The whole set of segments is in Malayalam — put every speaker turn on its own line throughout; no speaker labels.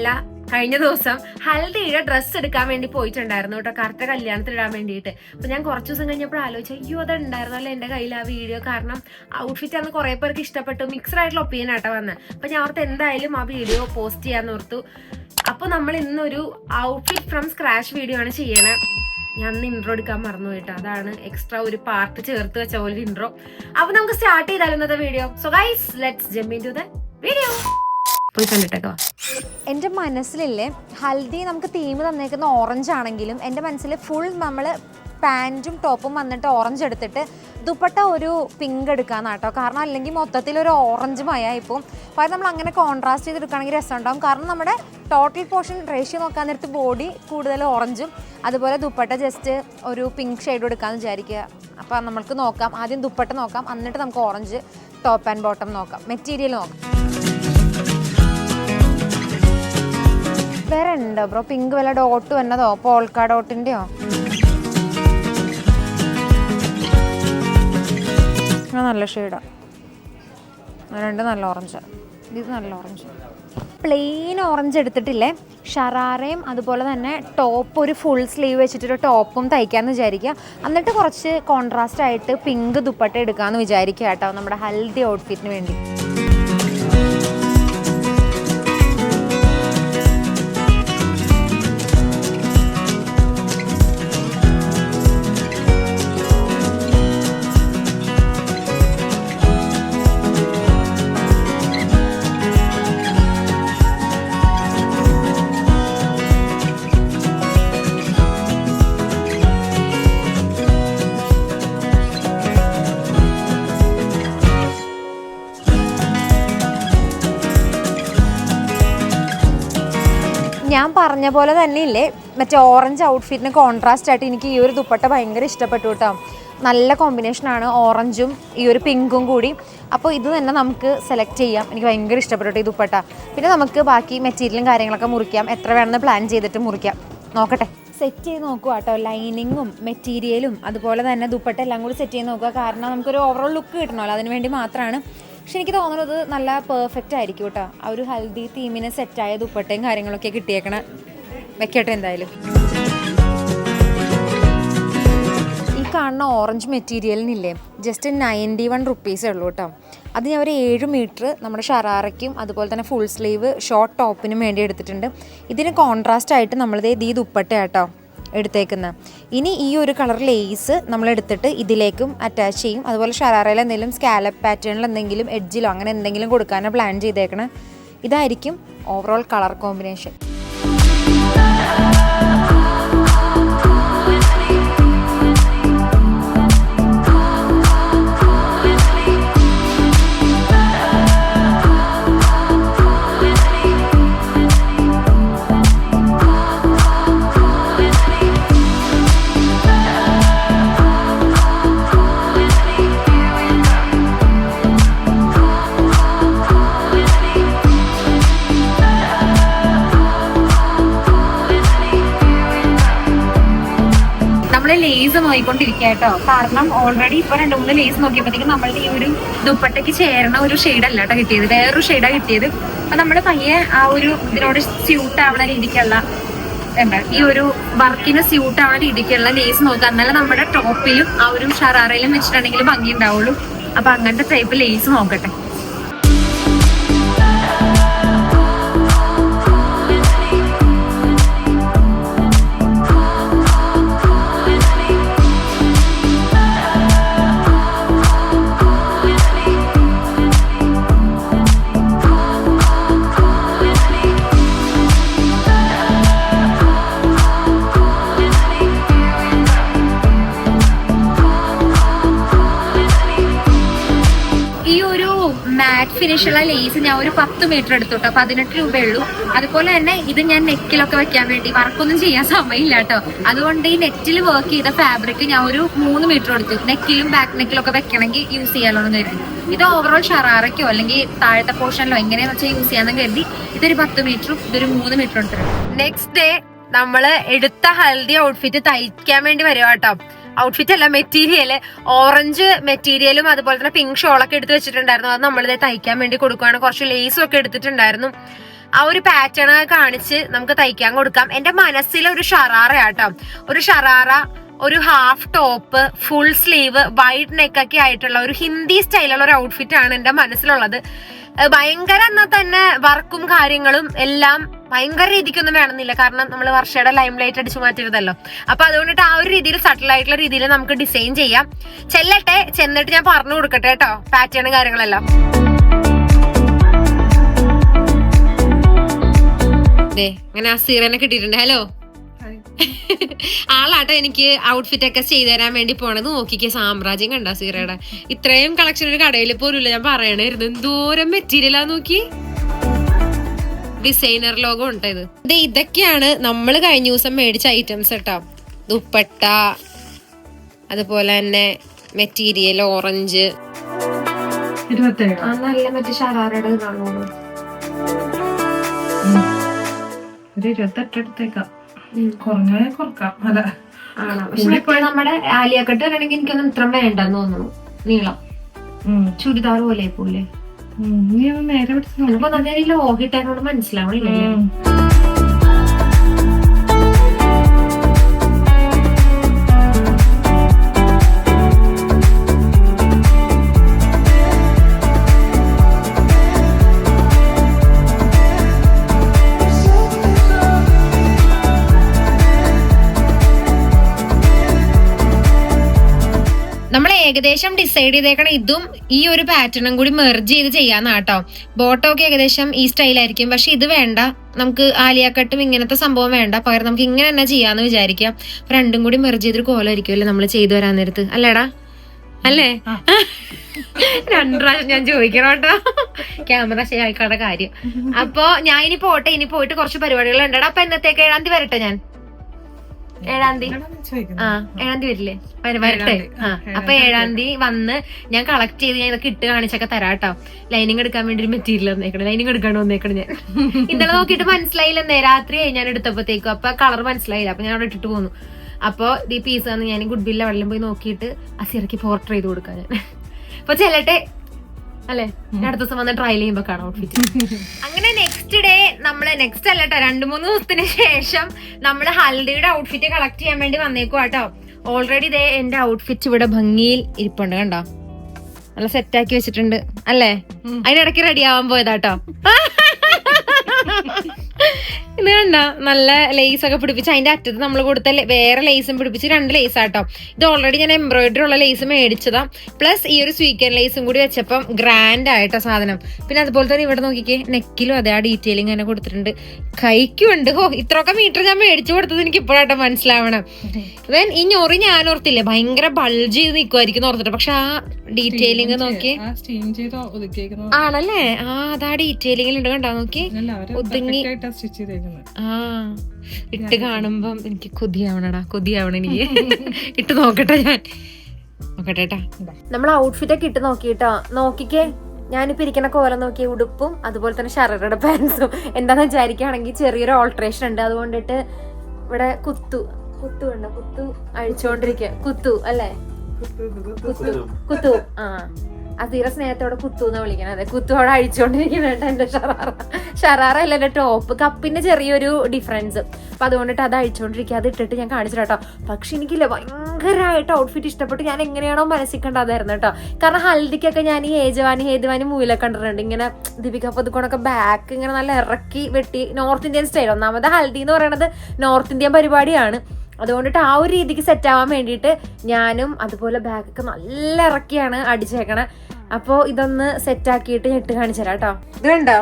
അല്ല കഴിഞ്ഞ ദിവസം ഹൽദിയുടെ ഡ്രസ്സ് എടുക്കാൻ വേണ്ടി പോയിട്ടുണ്ടായിരുന്നു കേട്ടോ കറുത്ത കല്യാണത്തിന് ഇടാൻ വേണ്ടിയിട്ട്. അപ്പൊ ഞാൻ കുറച്ച് ദിവസം കഴിഞ്ഞപ്പോൾ ആലോചിച്ചു അയ്യോ അത് ഉണ്ടായിരുന്നല്ലോ എന്റെ കയ്യിൽ ആ വീഡിയോ കാരണം ഔട്ട്ഫിറ്റ് ആണ് കുറെ പേർക്ക് ഇഷ്ടപ്പെട്ടു മിക്സഡ് ആയിട്ടുള്ള ഒപ്പീനിയൻ ആട്ടോ വന്നത് അപ്പൊ ഞാൻ ഓർത്ത് എന്തായാലും ആ വീഡിയോ പോസ്റ്റ് ചെയ്യാൻ ഓർത്തു. അപ്പോൾ നമ്മൾ ഇന്നൊരു ഔട്ട്ഫിറ്റ് ഫ്രം സ്ക്രാച്ച് വീഡിയോ ആണ് ചെയ്യണേ. ഞാൻ ഇന്ന് ഇൻട്രോ എടുക്കാൻ മറന്നു കേട്ടോ. അതാണ് എക്സ്ട്രാ ഒരു പാർട്ട് ചേർത്ത് വെച്ച പോലെ ഇൻട്രോ അപ്പൊ നമുക്ക് സ്റ്റാർട്ട് ചെയ്താലും video so guys let's jump into the video പോയി കണ്ടിട്ടേക്കോ
എന്റെ മനസ്സിലില്ലേ ഹൽദി നമുക്ക് തീം തന്നേക്കുന്ന ഓറഞ്ച് ആണെങ്കിലും എന്റെ മനസ്സിൽ ഫുൾ നമ്മൾ പാന്റും ടോപ്പും വന്നിട്ട് ഓറഞ്ച് എടുത്തിട്ട് ദുപ്പട്ട ഒരു പിങ്ക് എടുക്കാന്ന് കേട്ടോ കാരണം അല്ലെങ്കിൽ മൊത്തത്തിൽ ഒരു ഓറഞ്ച് മയായിപ്പോൾ അപ്പോൾ നമ്മൾ അങ്ങനെ കോൺട്രാസ്റ്റ് ചെയ്ത് എടുക്കുകയാണെങ്കിൽ രസമുണ്ടാവും. കാരണം നമ്മുടെ ടോട്ടൽ പോർഷൻ റേഷ്യോ നോക്കാൻ നേരത്ത് ബോഡി കൂടുതൽ ഓറഞ്ചും അതുപോലെ ദുപ്പട്ട ജസ്റ്റ് ഒരു പിങ്ക് ഷെയ്ഡ് എടുക്കാമെന്ന് വിചാരിക്കുക. അപ്പോൾ നമ്മൾക്ക് നോക്കാം. ആദ്യം ദുപ്പട്ട നോക്കാം. എന്നിട്ട് നമുക്ക് ഓറഞ്ച് ടോപ്പ് ആൻഡ് ബോട്ടം നോക്കാം. മെറ്റീരിയൽ നോക്കാം. വേറെ ഉണ്ടോ ബ്രോ? പിങ്ക് വല്ല ഡോട്ട് വന്നതോ? പോൾക്ക ഡോട്ടിന്റെയോ നല്ല ഷെയ്ഡാ. രണ്ട് നല്ല ഓറഞ്ച്. ഇത് നല്ല ഓറഞ്ച്. പ്ലെയിൻ ഓറഞ്ച് എടുത്തിട്ടില്ലേ? ഷറാറയും അതുപോലെ തന്നെ ടോപ്പ് ഒരു ഫുൾ സ്ലീവ് വെച്ചിട്ടൊരു ടോപ്പും തയ്ക്കാമെന്ന് വിചാരിക്കുക എന്നിട്ട് കുറച്ച് കോൺട്രാസ്റ്റ് ആയിട്ട് പിങ്ക് ദുപ്പട്ട എടുക്കാമെന്ന് വിചാരിക്കുക കേട്ടോ നമ്മുടെ ഹെൽത്തി ഔട്ട്ഫിറ്റിന് വേണ്ടി. ഞാൻ പറഞ്ഞ പോലെ തന്നെ ഇല്ലേ മറ്റേ ഓറഞ്ച് ഔട്ട്ഫിറ്റിന് കോൺട്രാസ്റ്റ് ആയിട്ട് എനിക്ക് ഈ ഒരു ദുപ്പട്ട ഭയങ്കര ഇഷ്ടപ്പെട്ടു കേട്ടോ. നല്ല കോമ്പിനേഷനാണ് ഓറഞ്ചും ഈ ഒരു പിങ്കും കൂടി. അപ്പോൾ ഇത് തന്നെ നമുക്ക് സെലക്ട് ചെയ്യാം. എനിക്ക് ഭയങ്കര ഇഷ്ടപ്പെട്ടു ഈ ദുപ്പട്ട. പിന്നെ നമുക്ക് ബാക്കി മെറ്റീരിയലും കാര്യങ്ങളൊക്കെ മുറിക്കാം. എത്ര വേണമെന്ന് പ്ലാൻ ചെയ്തിട്ട് മുറിക്കാം. നോക്കട്ടെ. സെറ്റ് ചെയ്ത് നോക്കുക കേട്ടോ. ലൈനിങ്ങും മെറ്റീരിയലും അതുപോലെ തന്നെ ദുപ്പട്ട എല്ലാം കൂടി സെറ്റ് ചെയ്ത് നോക്കുക കാരണം നമുക്കൊരു ഓവറോൾ ലുക്ക് കിട്ടണമല്ലോ. അതിന് വേണ്ടി മാത്രമാണ് പക്ഷെ എനിക്ക് തോന്നുന്നത് നല്ല പെർഫെക്റ്റ് ആയിരിക്കും കേട്ടോ. ആ ഒരു ഹൽദി തീമിന് സെറ്റായ ദുപ്പട്ടയും കാര്യങ്ങളൊക്കെ കിട്ടിയേക്കണ. വെക്കട്ടെ എന്തായാലും. ഈ കാണുന്ന ഓറഞ്ച് മെറ്റീരിയലിനില്ലേ ജസ്റ്റ് നയന്റി വൺ റുപ്പീസേ ഉള്ളൂ കേട്ടോ. അത് ഞാൻ ഒരു ഏഴ് മീറ്റർ നമ്മുടെ ഷറാറയ്ക്കും അതുപോലെ തന്നെ ഫുൾ സ്ലീവ് ഷോർട്ട് ടോപ്പിനും വേണ്ടി എടുത്തിട്ടുണ്ട്. ഇതിന് കോൺട്രാസ്റ്റ് ആയിട്ട് നമ്മളിത് ഈ ദുപ്പട്ട കേട്ടോ. എടുത്തേക്കുന്നത് ഇനി ഈ ഒരു കളർ ലേസ് നമ്മൾ എടുത്തിട്ട് ഇതിലേക്കും അറ്റാച്ച് ചെയ്യും. അതുപോലെ ഷറാറയിൽ എന്തെങ്കിലും സ്കാലപ്പ് പാറ്റേണിൽ എന്തെങ്കിലും എഡ്ജിലോ അങ്ങനെ എന്തെങ്കിലും കൊടുക്കാനോ പ്ലാൻ ചെയ്തേക്കണേ ഇതായിരിക്കും ഓവറോൾ കളർ കോമ്പിനേഷൻ
നമ്മൾ ലേസ് നോക്കിക്കൊണ്ടിരിക്കുക കേട്ടോ കാരണം ഓൾറെഡി ഇപ്പൊ രണ്ട് മൂന്ന് ലേസ് നോക്കിയപ്പോഴത്തേക്കും നമ്മളുടെ ഈ ഒരു ദുപ്പട്ടയ്ക്ക് ചേരണ ഒരു ഷെയ്ഡ് അല്ല കേട്ടോ കിട്ടിയത്. വേറൊരു ഷെയ്ഡാ കിട്ടിയത്. അപ്പൊ നമ്മൾ പയ്യെ ആ ഒരു ഇതിനോട് സ്യൂട്ട് ആവണ രീതിക്കുള്ള എന്താ ഈ ഒരു വർക്കിന് സ്യൂട്ട് ആവുന്ന രീതിക്കുള്ള ലേസ് നോക്കുക. എന്നാലും നമ്മുടെ ടോപ്പിലും ആ ഒരു ഷറാറയിലും വെച്ചിട്ടുണ്ടെങ്കിൽ ഭംഗി ഉണ്ടാവുള്ളൂ. അപ്പൊ അങ്ങനത്തെ ടൈപ്പ് ലേസ് നോക്കട്ടെ. ഫിനിഷുള്ള ലേസ് ഞാൻ ഒരു പത്ത് മീറ്റർ എടുത്തു പതിനെട്ട് രൂപയുള്ളൂ. അതുപോലെ തന്നെ ഇത് ഞാൻ നെക്കിലൊക്കെ വെക്കാൻ വേണ്ടി വർക്കൊന്നും ചെയ്യാൻ സമയമില്ല കേട്ടോ. അതുകൊണ്ട് ഈ നെറ്റിൽ വർക്ക് ചെയ്ത ഫാബ്രിക് ഞാൻ ഒരു മൂന്ന് മീറ്റർ എടുത്തു. നെക്കിലും ബാക്ക് നെക്കിലും ഒക്കെ വെക്കണമെങ്കിൽ യൂസ് ചെയ്യാലോ എന്ന് കരുതി. ഇത് ഓവറോൾ ഷറാറയ്ക്കോ അല്ലെങ്കിൽ താഴത്തെ പോർഷനിലോ എങ്ങനെയാന്ന് വെച്ചാൽ യൂസ് ചെയ്യാന്ന് കരുതി. ഇതൊരു പത്ത് മീറ്ററും ഇതൊരു മൂന്ന് മീറ്ററും എടുത്തിട്ടുണ്ട്. നെക്സ്റ്റ് ഡേ നമ്മൾ എടുത്ത ഹൽദി ഔട്ട്ഫിറ്റ് തയ്ക്കാൻ വേണ്ടി വരുവാട്ടോ
ഔട്ട്ഫിറ്റ് അല്ല മെറ്റീരിയൽ ഓറഞ്ച് മെറ്റീരിയലും അതുപോലെ തന്നെ പിങ്ക് ഷോളൊക്കെ എടുത്ത് വെച്ചിട്ടുണ്ടായിരുന്നു. അത് നമ്മളിത് തയ്ക്കാൻ വേണ്ടി കൊടുക്കുകയാണ് കുറച്ച് ലേസും ഒക്കെ എടുത്തിട്ടുണ്ടായിരുന്നു. ആ ഒരു പാറ്റേൺ കാണിച്ച് നമുക്ക് തയ്ക്കാൻ കൊടുക്കാം. എന്റെ മനസ്സിൽ ഒരു ഷറാറ ആട്ടോ ഒരു ഷറാറ ഒരു half top full sleeve wide നെക്കൊക്കെ ആയിട്ടുള്ള ഒരു ഹിന്ദി സ്റ്റൈലുള്ള ഒരു ഔട്ട്ഫിറ്റ് ആണ് എന്റെ മനസ്സിലുള്ളത്. ഭയങ്കര എന്നാൽ തന്നെ വർക്കും കാര്യങ്ങളും എല്ലാം ഭയങ്കര രീതിക്കൊന്നും വേണമെന്നില്ല. കാരണം നമ്മൾ വർഷയുടെ ലൈം ലൈറ്റ് അടിച്ചു മാറ്റരുതല്ലോ അപ്പൊ അതുകൊണ്ടിട്ട് ആ ഒരു രീതിയിൽ സട്ടിൽ ആയിട്ടുള്ള രീതിയിൽ നമുക്ക് ഡിസൈൻ ചെയ്യാം. ചെല്ലട്ടെ ചെന്നിട്ട് ഞാൻ പറഞ്ഞു കൊടുക്കട്ടെ കേട്ടോ പാറ്റേണും കാര്യങ്ങളെല്ലാം. ഇങ്ങനെ ആ സീറനെ കിട്ടിയിട്ടുണ്ട്. ഹലോ ആളാട്ടോ എനിക്ക് ഔട്ട്ഫിറ്റ് ഒക്കെ ചെയ്തു തരാൻ വേണ്ടി പോണത്. നോക്കിക്കേ സാമ്രാജ്യം കണ്ട സീറയുടെ. ഇത്രയും കളക്ഷൻ ഒരു കടയിൽ പോലും ഞാൻ പറയണായിരുന്നു. എന്തോരം മെറ്റീരിയലാ നോക്കി? ഡിസൈനർ ലോഗോ ഉണ്ട് ഇത്? ഇത് ഇതൊക്കെയാണ് നമ്മൾ കഴിഞ്ഞ ദിവസം മേടിച്ച ഐറ്റംസ് കേട്ടോ ദുപ്പട്ട അതുപോലെ തന്നെ മെറ്റീരിയൽ ഓറഞ്ച്
ഇരുപത്തേഴ്.
നല്ല മറ്റേ ഷറാറയുടെ കാണുള്ളൂ
ഒരു ഇരുപത്തെട്ട് എടുത്തേക്കാം. കുറഞ്ഞ കുറക്കാം. അല്ല.
ആണോ? പക്ഷെ മറ്റേ നമ്മുടെ ആലിയക്കട്ട് വരണമെങ്കിൽ എനിക്കൊന്നും ഇത്ര വേണ്ടെന്ന് തോന്നുന്നു. നീളം. ചുരിദാർ പോലെ പോലെ
നേരെ
ലോഹിട്ടതിനോട് മനസ്സിലാവണില്ലേ ഏകദേശം ഡിസൈഡ് ചെയ്തേക്കണം. ഇതും ഈ ഒരു പാറ്റേണും കൂടി മെർജ് ചെയ്ത് ചെയ്യാന്ന് കേട്ടോ ബോട്ടോ ഒക്കെ ഏകദേശം ഈ സ്റ്റൈലായിരിക്കും പക്ഷെ ഇത് വേണ്ട. നമുക്ക് ആലിയാക്കട്ടും ഇങ്ങനത്തെ സംഭവം വേണ്ട. പകരം നമുക്ക് ഇങ്ങനെ തന്നെ ചെയ്യാന്ന് വിചാരിക്കാം. രണ്ടും കൂടി മെർജ് ചെയ്തൊരു കോലമായിരിക്കും അല്ലേ നമ്മൾ ചെയ്തു വരാൻ നേരത്ത്. അല്ലേടാ? അല്ലേ. രണ്ടു പ്രാവശ്യം ഞാൻ ചോദിക്കണം കേട്ടോ. ക്യാമറ ശരിയായിക്കാടെ കാര്യം. അപ്പൊ ഞാൻ ഇനി പോട്ടെ. ഇനി പോയിട്ട് കുറച്ച് പരിപാടികൾ ഉണ്ടടാ അപ്പൊ എന്നത്തേക്ക്? ഏഴാം തീയതി വരട്ടെ ഞാൻ. ഏഴാം തീയതി ആ ഏഴാം തീയതി വരില്ലേ വരട്ടെ. ആ അപ്പൊ ഏഴാം തീയതി വന്ന് ഞാൻ കളക്ട് ചെയ്ത് ഞാൻ ഇതൊക്കെ ഇട്ട് കാണിച്ചൊക്കെ തരാട്ടോ ലൈനിങ് എടുക്കാൻ വേണ്ടി ഒരു മെറ്റീരിയൽ വന്നേക്കണം ലൈനിങ് എടുക്കാണ്ട് വന്നേക്കണം ഞാൻ. ഇന്നലെ നോക്കിയിട്ട് മനസ്സിലായില്ലെന്നേ രാത്രി ഞാൻ എടുത്തപ്പോഴത്തേക്കും അപ്പൊ കളർ മനസ്സിലായില്ല. അപ്പൊ ഞാൻ അവിടെ ഇട്ടിട്ട് പോന്നു. അപ്പൊ ഈ പീസ് വന്ന് ഞാൻ ഗുഡ് ബില്ലെ വെള്ളം പോയി നോക്കിയിട്ട് അസിറയ്ക്ക് പോർട്ടർ ചെയ്ത് കൊടുക്കാൻ ഞാൻ. അപ്പൊ ചെല്ലട്ടെ. അല്ലെ? അടുത്ത ദിവസം വന്ന് ട്രയൽ ചെയ്യുമ്പോ കാണാം അങ്ങനെ നെക്സ്റ്റ് ഡേ നമ്മൾ നെക്സ്റ്റ് അല്ല കേട്ടോ രണ്ടു മൂന്ന് ദിവസത്തിന് ശേഷം നമ്മൾ ഹൽദിയുടെ ഔട്ട്ഫിറ്റ് കളക്ട് ചെയ്യാൻ വേണ്ടി വന്നേക്കും കേട്ടോ ഓൾറെഡി ഇതേ എന്റെ ഔട്ട്ഫിറ്റ് ഇവിടെ ഭംഗിയിൽ ഇരിപ്പുണ്ട് കണ്ടോ? നല്ല സെറ്റാക്കി വെച്ചിട്ടുണ്ട് അല്ലേ? അതിനിടയ്ക്ക് റെഡി ആവാൻ പോയതാട്ടോ ഇത് കണ്ട നല്ല ലേസ് ഒക്കെ പിടിപ്പിച്ച് അതിന്റെ അറ്റത്ത് നമ്മൾ കൊടുത്ത വേറെ ലേസും പിടിപ്പിച്ച് രണ്ട് ലേസ് ആട്ടോ ഇത് ഓൾറെഡി ഞാൻ എംബ്രോയിഡറി ഉള്ള ലേസ് മേടിച്ചതാ. പ്ലസ് ഈ ഒരു സ്വീക്കൻ ലേസും കൂടി വെച്ചപ്പം ഗ്രാൻഡ് ആയിട്ടോ സാധനം. പിന്നെ അതുപോലെ തന്നെ ഇവിടെ നോക്കിക്കേ നെക്കിലും അതേ ആ ഡീറ്റെയിലിംഗ് തന്നെ കൊടുത്തിട്ടുണ്ട്. കൈക്കും ഉണ്ട് ഹോ ഇത്രയൊക്കെ മീറ്റർ ഞാൻ മേടിച്ചു കൊടുത്തത് എനിക്ക് ഇപ്പോഴാട്ടോ മനസ്സിലാവണം. ദെൻ ഈ ഞൊറി ഞാൻ ഓർത്തില്ലേ ഭയങ്കര ബൾജ് ചെയ്ത് നിൽക്കുമായിരിക്കും ഓർത്തിട്ട്. പക്ഷെ ആ ഡീറ്റെയിലിംഗ് നോക്കി.
ആ സ്റ്റീം ചെയ്ത് ഒതുക്കിയേക്കുന്നത്
ആണല്ലേ? ആ അതാ ഡീറ്റെയിലിംഗിൽ ഉണ്ട് കണ്ടോ? നോക്കി. ഒതുങ്ങി- ആ ഇട്ട് കാണുമ്പം എനിക്ക് കൊതിയാവണടാ കൊതിയാവണ എനിക്ക് ഇട്ട് നോക്കട്ടെ ഞാൻ. നോക്കട്ടെ ട്ടാ.
നമ്മൾ ഔട്ട്ഫിറ്റ് ഒക്കെ ഇട്ട് നോക്കിട്ടോ നോക്കിക്കേ ഞാനിപ്പോ ഇരിക്കുന്ന കോലം നോക്കിയ ഉടുപ്പും അതുപോലെ തന്നെ ഷറയുടെ പാൻസും എന്താന്ന് വിചാരിക്കുകയാണെങ്കിൽ ചെറിയൊരു ഓൾട്രേഷൻ ഉണ്ട്. അതുകൊണ്ടിട്ട് ഇവിടെ കുത്തു. കുത്തു ഉണ്ട് കുത്തു അഴിച്ചുകൊണ്ടിരിക്കുക കുത്തു അല്ലേ? കുത്തു കുത്തു ആ. അസീറ സ്നേഹത്തോടെ കുത്തു എന്ന് വിളിക്കണം. അതെ കുത്തുവോടെ അഴിച്ചുകൊണ്ടിരിക്കുന്നുണ്ട് എന്റെ ഷറാറ. ഷറാറ അല്ല എന്റെ ടോപ്പ് കപ്പിന്റെ ചെറിയൊരു ഡിഫറൻസ് അപ്പൊ അതുകൊണ്ടിട്ട് അത് അഴിച്ചോണ്ടിരിക്കുക അത് ഇട്ടിട്ട് ഞാൻ കാണിച്ചു കേട്ടോ. പക്ഷെ എനിക്കില്ല ഭയങ്കരമായിട്ട് ഔട്ട്ഫിറ്റ് ഇഷ്ടപ്പെട്ട് ഞാൻ എങ്ങനെയാണോ മനസ്സിൽ കണ്ടതായിരുന്നു കേട്ടോ. കാരണം ഹൽദിക്കൊക്കെ ഞാൻ ഈ ഏജവാനി ഹേതുവാനി മൂവിലൊക്കെ കണ്ടിട്ടുണ്ട്. ഇങ്ങനെ ദീപിക പതുക്കോണൊക്കെ ബാക്ക് ഇങ്ങനെ നല്ല ഇറക്കി വെട്ടി നോർത്ത് ഇന്ത്യൻ സ്റ്റൈൽ ഒന്നാമത് ഹൽദി എന്ന് പറയുന്നത് നോർത്ത് ഇന്ത്യൻ പരിപാടിയാണ്. അതുകൊണ്ടിട്ട് ആ ഒരു രീതിക്ക് സെറ്റ് ആവാൻ വേണ്ടിയിട്ട് ഞാനും അതുപോലെ ബാഗൊക്കെ നല്ല ഇറക്കിയാണ് അടിച്ചേക്കണേ. അപ്പോൾ ഇതൊന്ന് സെറ്റ് ആക്കിയിട്ട് ഇട്ട് കാണിച്ചു തരാം കേട്ടോ. കണ്ടോ?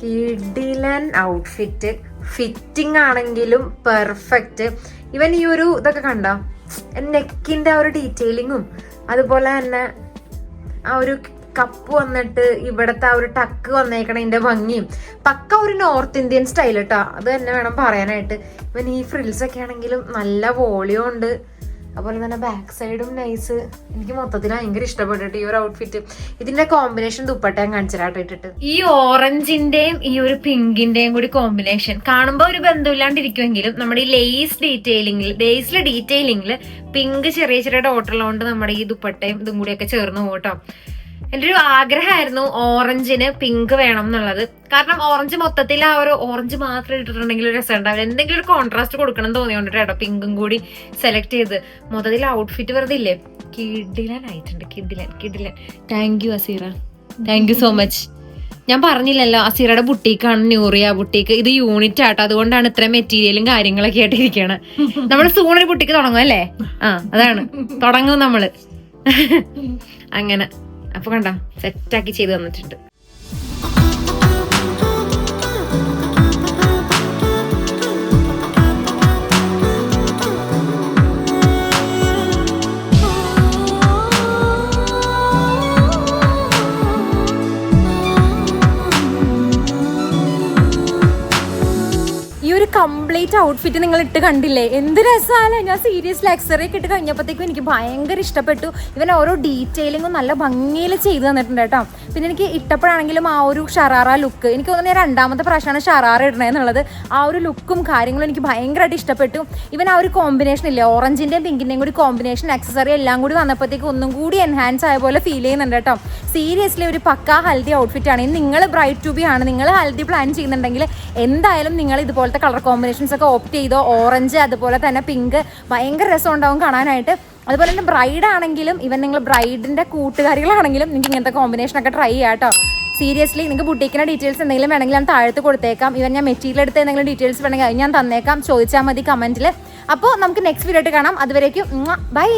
കിഡിലൻ ഔട്ട്ഫിറ്റ് ഫിറ്റിംഗ് ആണെങ്കിലും പെർഫെക്റ്റ് ഇവൻ ഈ ഒരു ഇതൊക്കെ കണ്ടോ? നെക്കിന്റെ ആ ഒരു ഡീറ്റെയിലിങ്ങും അതുപോലെ തന്നെ ആ ഒരു കപ്പ് വന്നിട്ട് ഇവിടുത്തെ ആ ഒരു ടക്ക് വന്നേക്കണതിന്റെ ഭംഗിയും. പക്ക ഒരു നോർത്ത് ഇന്ത്യൻ സ്റ്റൈൽ കേട്ടോ അത് തന്നെ വേണം പറയാനായിട്ട്. ഇവൻ ഈ ഫ്രിൽസ് ഒക്കെ ആണെങ്കിലും നല്ല വോളിയം ഉണ്ട്.
അതുപോലെ തന്നെ ബാക്ക് സൈഡും നൈസ് എനിക്ക് മൊത്തത്തിൽ ഭയങ്കര ഇഷ്ടപ്പെട്ടിട്ട് ഈ ഒരു ഔട്ട്ഫിറ്റ് ഇതിന്റെ കോമ്പിനേഷൻ ദുപ്പട്ട ഞാൻ കാണിച്ചിട്ടാട്ടോ ഇട്ടിട്ട്.
ഈ ഓറഞ്ചിന്റെയും ഈ ഒരു പിങ്കിന്റെയും കൂടി കോമ്പിനേഷൻ കാണുമ്പോൾ ഒരു ബന്ധമില്ലാണ്ടിരിക്കുമെങ്കിലും നമ്മുടെ ഈ ലേസ് ഡീറ്റെയിലിംഗിൽ ലേസിലെ ഡീറ്റെയിലിംഗിൽ പിങ്ക് ചെറിയ ചെറിയ ഡോട്ടുള്ളതുകൊണ്ട് നമ്മുടെ ഈ ദുപ്പട്ടയും ഇതും കൂടിയൊക്കെ ചേർന്ന് പോകട്ടോ എന്റെ ഒരു ആഗ്രഹമായിരുന്നു ഓറഞ്ചിന് പിങ്ക് വേണം എന്നുള്ളത്. കാരണം ഓറഞ്ച് മൊത്തത്തിൽ ആ ഒരു ഓറഞ്ച് മാത്രം ഇട്ടിട്ടുണ്ടെങ്കിൽ ഒരു രസം ഉണ്ടാവില്ല. എന്തെങ്കിലും ഒരു കോൺട്രാസ്റ്റ് കൊടുക്കണം തോന്നിയോണ്ട് കേട്ടോ പിങ്കും കൂടി സെലക്ട് ചെയ്ത്. മൊത്തത്തിൽ ഔട്ട്ഫിറ്റ് വെറുതെ ഇല്ലേ? കിഡിലൻ ആയിട്ടുണ്ട് കിഡിലൻ കിഡിലൻ thank you Aseera. Thank you so much ഞാൻ പറഞ്ഞില്ലല്ലോ അസീറയുടെ ബുട്ടീക്കാണ് ന്യൂറിയ ബുട്ടീക്ക്. ഇത് യൂണിറ്റ് ആട്ടോ. അതുകൊണ്ടാണ് ഇത്രയും മെറ്റീരിയലും കാര്യങ്ങളൊക്കെ ആയിട്ട് ഇരിക്കണത് നമ്മൾ സൂൺ ഒരു ബുട്ടിക്ക് തുടങ്ങും അല്ലേ? ആ അതാണ്. തുടങ്ങും നമ്മൾ. അങ്ങനെ. അപ്പൊ കണ്ട സെറ്റാക്കി ചെയ്ത് തന്നിട്ടുണ്ട്.
കംപ്ലീറ്റ് ഔട്ട്ഫിറ്റ് നിങ്ങൾ ഇട്ട് കണ്ടില്ലേ? എന്ത് രസമാണ് ഞാൻ സീരിയസ്ലി ലക്സറി ഒക്കെ ഇട്ട് കഴിഞ്ഞപ്പോഴത്തേക്കും എനിക്ക് ഭയങ്കര ഇഷ്ടപ്പെട്ടു. ഇവൻ ഓരോ ഡീറ്റെയിലിങ്ങും നല്ല ഭംഗിയിൽ ചെയ്തു തന്നിട്ടുണ്ട് കേട്ടോ. പിന്നെ എനിക്ക് ഇട്ടപ്പോഴാണെങ്കിലും ആ ഒരു ഷറാറ ലുക്ക് എനിക്ക് തോന്നുന്നു ഞാൻ രണ്ടാമത്തെ പ്രാവശ്യമാണ് ഷറാറ ഇടണേന്നുള്ളത് ആ ഒരു ലുക്കും കാര്യങ്ങളും എനിക്ക് ഭയങ്കരമായിട്ട് ഇഷ്ടപ്പെട്ടു. ഇവൻ ആ ഒരു കോമ്പിനേഷൻ ഇല്ലേ ഓറഞ്ചിന്റെയും പിങ്കിന്റെയും കൂടി കോമ്പിനേഷൻ അക്സസറി എല്ലാം കൂടി വന്നപ്പോഴത്തേക്ക് ഒന്നും കൂടി എൻഹാൻസ് ആയ പോലെ ഫീൽ ചെയ്യുന്നുണ്ട് കേട്ടോ. സീരിയസ്ലി ഒരു പക്ക ഹൽദി ഔട്ട്ഫിറ്റ് ആണ്. നിങ്ങൾ ബ്രൈറ്റ് ടു ബി ആണ്. നിങ്ങൾ ഹൽദി പ്ലാൻ ചെയ്യുന്നുണ്ടെങ്കിൽ എന്തായാലും നിങ്ങൾ ഇതുപോലത്തെ കളർ കോമ്പിനേഷൻസ് ഒക്കെ ഓപ്റ്റ് ചെയ്തോ ഓറഞ്ച് അതുപോലെ തന്നെ പിങ്ക് ഭയങ്കര രസം ഉണ്ടാവും കാണാനായിട്ട്. അതുപോലെ തന്നെ ബ്രൈഡ് ആണെങ്കിലും ഇവൻ നിങ്ങൾ ബ്രൈഡിന്റെ കൂട്ടുകാരികളാണെങ്കിലും നിങ്ങൾക്ക് ഇങ്ങനത്തെ കോമ്പിനേഷൻ ഒക്കെ ട്രൈ ചെയ്യാം കേട്ടോ സീരിയസ്ലി നിങ്ങൾക്ക് ബുട്ടീക്കിന്റെ ഡീറ്റെയിൽസ് എന്തെങ്കിലും വേണമെങ്കിൽ ഞാൻ താഴത്ത് കൊടുത്തേക്കാം. ഇവൻ ഞാൻ മെറ്റീരിയൽ എടുത്ത് എന്തെങ്കിലും ഡീറ്റെയിൽസ് വേണമെങ്കിൽ അത് ഞാൻ തന്നേക്കാം. ചോദിച്ചാൽ മതി കമന്റിൽ അപ്പോൾ നമുക്ക് നെക്സ്റ്റ് വീഡിയോ ആയിട്ട് കാണാം. അതുവരേക്കും ബൈ